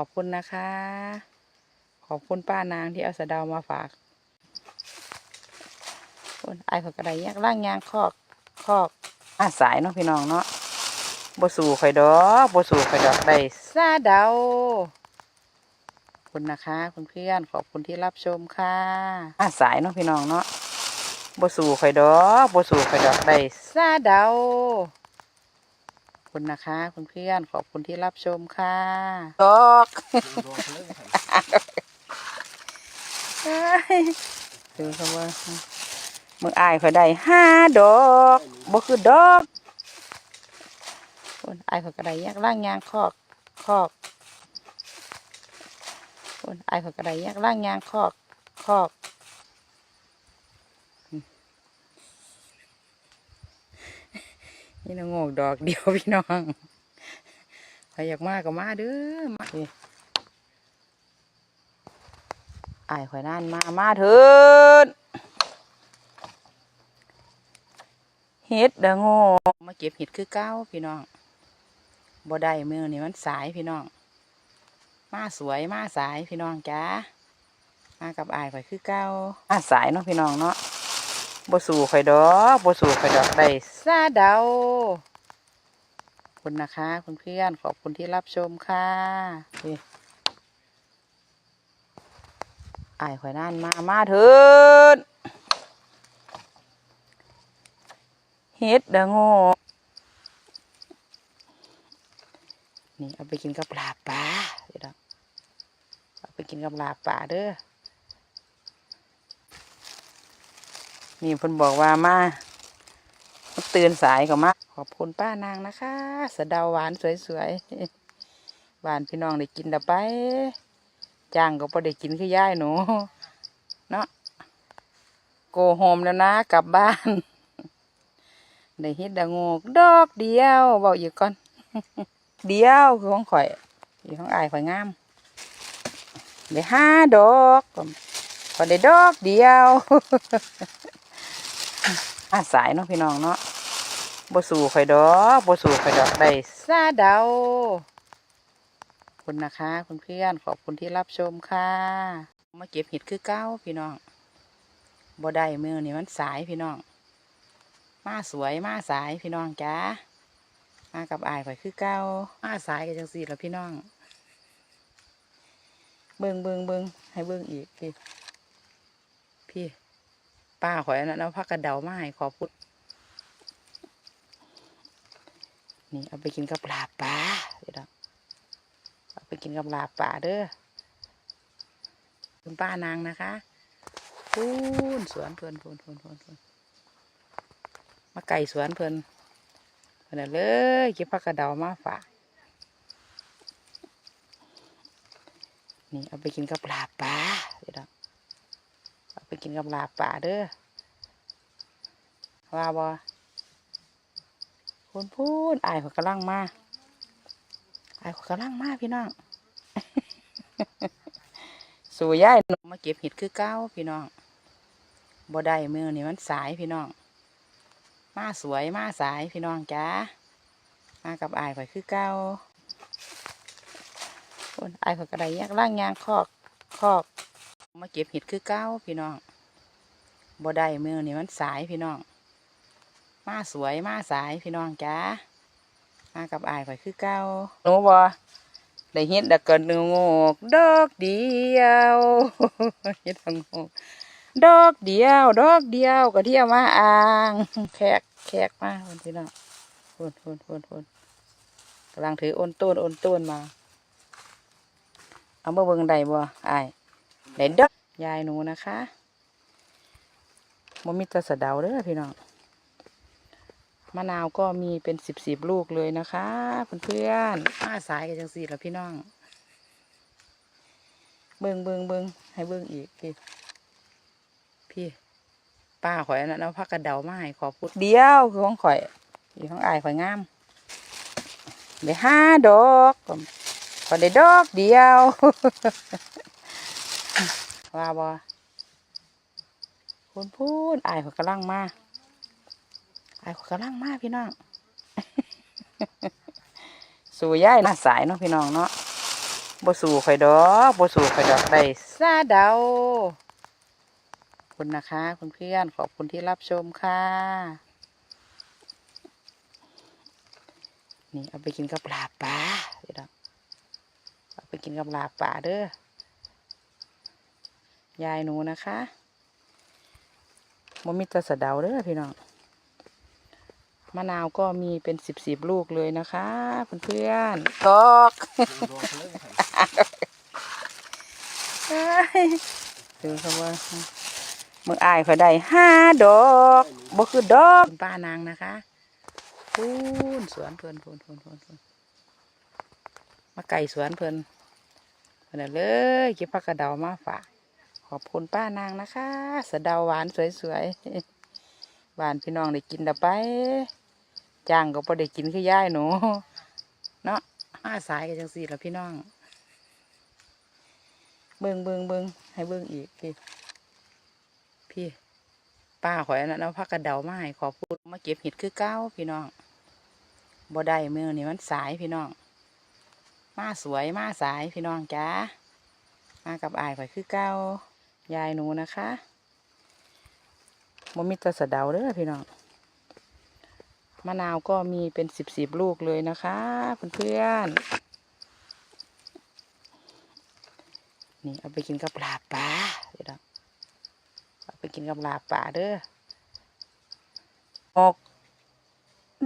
อบคุณนะคะ ขอบคุณป้านางที่เอาสะเดามาฝากคนไอ้ายเขากระไดแยกล่างยางคอกคอกอาสายเนาะพี่น้องเนาะบสู่ข่ดอกบสู่ข่ดอกได้ซาเดาขอบคุณนะคะ คุณเพื่อนขอบคุณที่รับชมค่ะอาสายเนาะพี่น้องเนาะบสู่ข่ดอกบสู่ข่ดอกได้ซาเดาขอบ คุณนะคะ คุณเพื่อนขอบคุณที่รับชมค่ะดอกดูคำว่ามึงอายเขาได้ห้าดอกบ่คือดอกคนอายเขาก็ได้แยกล่างยางคอกคอกคนอายเขาก็ได้แยกล่างยางคอกคอก นี่นะโงกดอกเดียวพี่น้องใครอยากมาก็มาเด้อมาดิอายข่อยนั่นมามาเถิดเฮ็ดเด้อโง่มาเก็บเห็ดคือเก้าพี่น้องบ่ได้มือนี่มันสายพี่น้อง มาสวยมาสายพี่น้องจ้ามากับอายข่อยคือเก้ามาสายเนาะพี่น้องเนาะ บ่สู่ข่อยดอกบ่สู่ข่อยดอกได้ซาเดาคุณนะคะ คุณเพื่อนขอบคุณที่รับชมค่ะนี่อายข่อยนั่นมามาเถิดเฮ็ดเด้อโง่นี่เอาไปกินกับลาบปลาเดี๋ยวเอาไปกินกับลาบปลาเด้อ นี่เพิ่นบอกว่ามามาตื่นสายก็มาขอบคุณป้านางนะคะสะเดาหวานสวยๆหวานพี่น้องได้กินด้อไปจ้างก็พอได้กินคือย่ายหนูเนาะโกโฮมแล้วนะ กลับบ้าน ได้เฮ็ดดะงกดอกเดียวบอกอยู่ก่อน เดียวคือของข่อยอีของอายข่อยงามได้ห้าดอกก็ก็ได้ดอกเดียว อาสายเนาะพี่น้องเนาะบสู่ข่ดอกบสู่ข่ดอกได้ซาเดาคุณนะคะ คุณเพื่อนขอบคุณที่รับชมค่ะ มาเก็บเห็ดคือเก้าพี่น้องบ่ได้มือนี่มันสายพี่น้อง มาสวยมาสายพี่น้องจ้ามากับอายข่อยคือเก้ามาสายกันจังสี่แล้วพี่น้อง เบิงเบิงเบิงให้เบิงอีกพี่พี่ ป้าข่อยอันนั้นเอาพักกระเดามาให้ขอบคุณนี่เอาไปกินกับลาปลาเดี๋ยวเอาไปกินกับลาป่าเด้อคุณป้านางนะคะพูนสวนเพิ่นพูนพูนพูนพูนมาไก่สวนเพิ่นเพิ่นนเลยเก็บผักกระเดามาฝากนี่เอาไปกินกับลาป่าเดี๋ยวเอา ไปกินกับลาบป่าเด้อว่าบ่พูนพูนอายขากำลังมาอายขากำลังมาพี่น้องสู่ย่ายนมมาเก็บเห็ดคือเก้าพี่น้องบ่ได้มือนี่มันสายพี่น้อง มาสวยมาสายพี่น้องจ้ามากับอายข่อยคือเก้าคนอายข่อยกระไดแยกล่างยางคอกคอก มาเก็บเห็ดคือเก้าพี่น้องบ่ได้มือนี่มันสายพี่น้อง มาสวยมาสายพี่น้องจ้ามากับอายข่อยคือเก้าหนูบ่ได้เห็ดดักกระนูงกดอกเดียวเห็ดดังงกดอกเดียว ดอกเดียวก็เที่ยวมาอ่างแขกแขกมาคนพี่น้องพูนพูนพูนพูนกำลังถือโอนต้นโอนต้นมา เอามาเบิ่งไดบ่อาย ได้ดอกยายหนูนะคะมันมีแตะสะเดาเด้อพี่น้องมะนาวก็มีเป็นสิบสิบลูกเลยนะคะเพื่อนๆมาสายกันจังสี่แล้วพี่น้อง เบิงเบิงเบิงให้เบิงอีกพี่พี่ป้าข่อยนนั้นเอาพักกระเดามาให้ขอพูดเดียวคือของข่อยอีของอายข่อยงามได้ห้าดอกก็ก็ได้ดอกเดียว ว่าบ่พูนพูนอายข่อยกำลังมาไอ้กำลังมาพี่น้องสู่ย่ายหน้าสายเนาะพี่น้องเนาะบ่สู่ข่อยดอกบ่สู่ข่อยดอกได้ซาเดาคุณนะคะ คุณเพื่อนขอบคุณที่รับชมค่ะ นี่เอาไปกินกับลาบปลาเดี๋ยวดอกเอาไปกินกับลาบปลาเด้อ ยายหนูนะคะมันมีแต่สะเดาเด้อพี่น้อง มะนาวก็มีเป็นสิบสิบลูกเลยนะคะเพื่อนๆตอกดูคำว่ามึงอายเขาได้ห้าดอกบ่คือดอกป้านางนะคะพูนสวนเพิ่นพูนพูนพูนพูนมาไก่สวนเพิ่นเพิ่นนเลยเก็บผักกระเดามาฝาก ขอบคุณป้านางนะคะสะเดาหวานสวยๆหวานพี่น้องได้กินเดาไปจ้างก็พอได้กินคือย่ายหนู เนาะมาสายกันจังสี่ละพี่น้อง เบิงเบิงเบิงให้เบิงอีกพี่ พี่ ป้าขอยอันนั้นเอาพักกระเดามาให้ขอพูดมาเก็บเห็ดคือเก้าพี่น้องบ่ได้มือนี่มันสายพี่น้อง มาสวยมาสายพี่น้องจ้ามากับอายข่อยคือเก้า ยายหนูนะคะบ่มีตะสะเดาเด้อพี่น้อง มะนาวก็มีเป็นสิบสิบลูกเลยนะคะเพื่อนๆ นี่เอาไปกินกับลาบปลาเดี๋ยวดอกเอาไปกินกับลาบปลาเด้อออก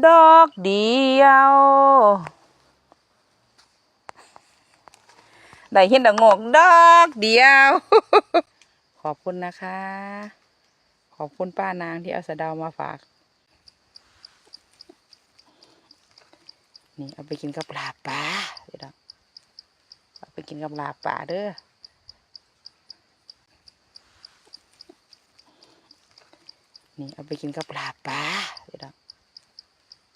ดอกเดียว ได้เห็นดอกงอกดอกเดียว ขอบคุณนะคะ ขอบคุณป้านางที่เอาสะเดามาฝาก นี่เอาไปกินกับลาปลาเดี๋ยวเอาไปกินกับลาปลาเด้อ นี่เอาไปกินกับลาปลาเดี๋ยว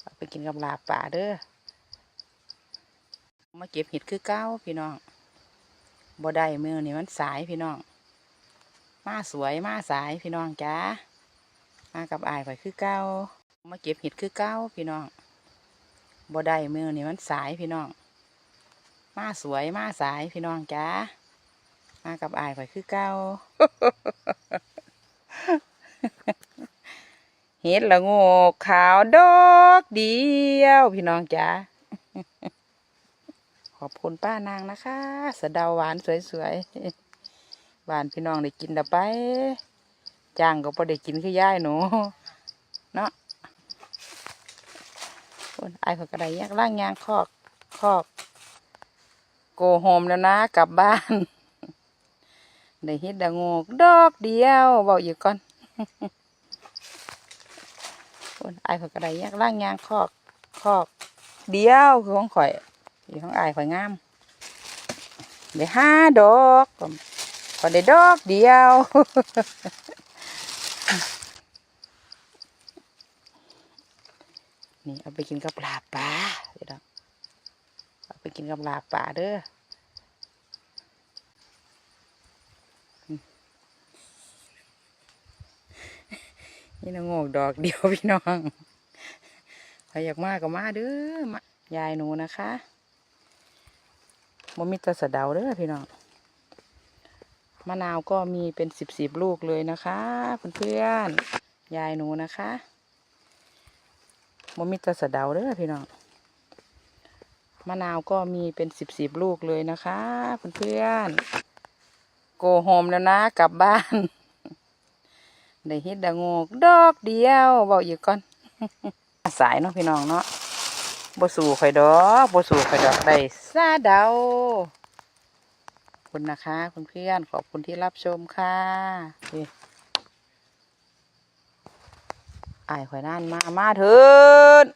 เอาไปกินกับลาปลาเด้อ มาเก็บเห็ดคือเก้าพี่น้องบ่ได้มือนี่มันสายพี่น้อง มาสวยมาสายพี่น้องจ้ามากับอายไปคือเก้ามาเก็บเห็ดคือเก้าพี่น้องบ่ได้มือนี่มันสายพี่น้อง มาสวยมาสายพี่น้องจ้ามากับอายไปคือเก้าเห็ดละงกขาวดอกเดียว พี่น้องจ้าขอบคุณป้านางนะคะ สะเดาหวานสวยๆ หวานพี่น้องได้กินเดาไปจ้างก็พอได้กินคือย่ายหนูเนาะคนไอ้ขาก็ไดยากล่างยางคอกคอก โกโฮมแล้วนะกลับบ้านได้เห็ดละงกดอกเดียวบอกอยู่ก่อนคนไอ้ขอยก็ไดยากล่างยางคอกคอกเดียวคือของข่อยอยู่ของไอ้ข่อยงามได้ห้าดอก กอได้ดอกเดียวนี่เอาไปกินกับลาปลาเดี๋ยวเอาไปกินกับลาปลาเด้อนี่นะโงกดอกเดียวพี่น้องใครอยากมาก็มาเด้อมายายหนูนะคะบ่มีแตะสะเดาเด้อพี่น้อง มะนาวก็มีเป็นสิบสิบลูกเลยนะคะเพื่อนๆยายหนูนะคะบ่มีแตะสะเดาเด้อพี่น้องมะนาวก็มีเป็นสิบสิบลูกเลยนะคะเพื่อนๆโกโฮมแล้วนะกลับบ้านได้เฮ็ดดะโงกดอกเดียวบอกอยู่ก่อนสายเนาะพี่น้องเนาะบ่สู่ข่อยดอกบ่สู่ข่อยดอกได้ซาเดา คุณนะคะ คุณเพื่อนขอบคุณที่รับชมค่ะนี่อายข่อยนั่นมา มาเถิด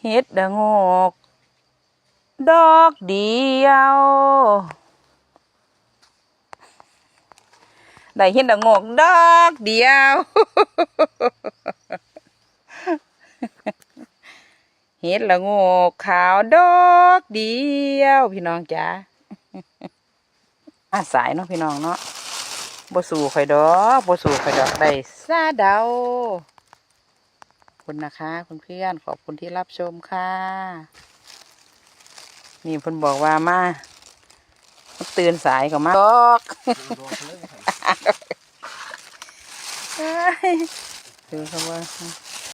เฮ็ดดะโงก ดอกเดียว ได้เห็นดอกงอกดอกเดียว เห็ดละโงกขาวดอกเดียวพี่น้องจ้าอาสายเนาะพี่น้องเนาะบ่สู่ข่อยดอกบ่สู่ข่อยดอกได้ซาเดาขอบคุณนะคะ คุณเพื่อนขอบคุณที่รับชมค่ะ นี่เพิ่นบอกว่ามามาตื่นสายก็มาดอกดูครับว่า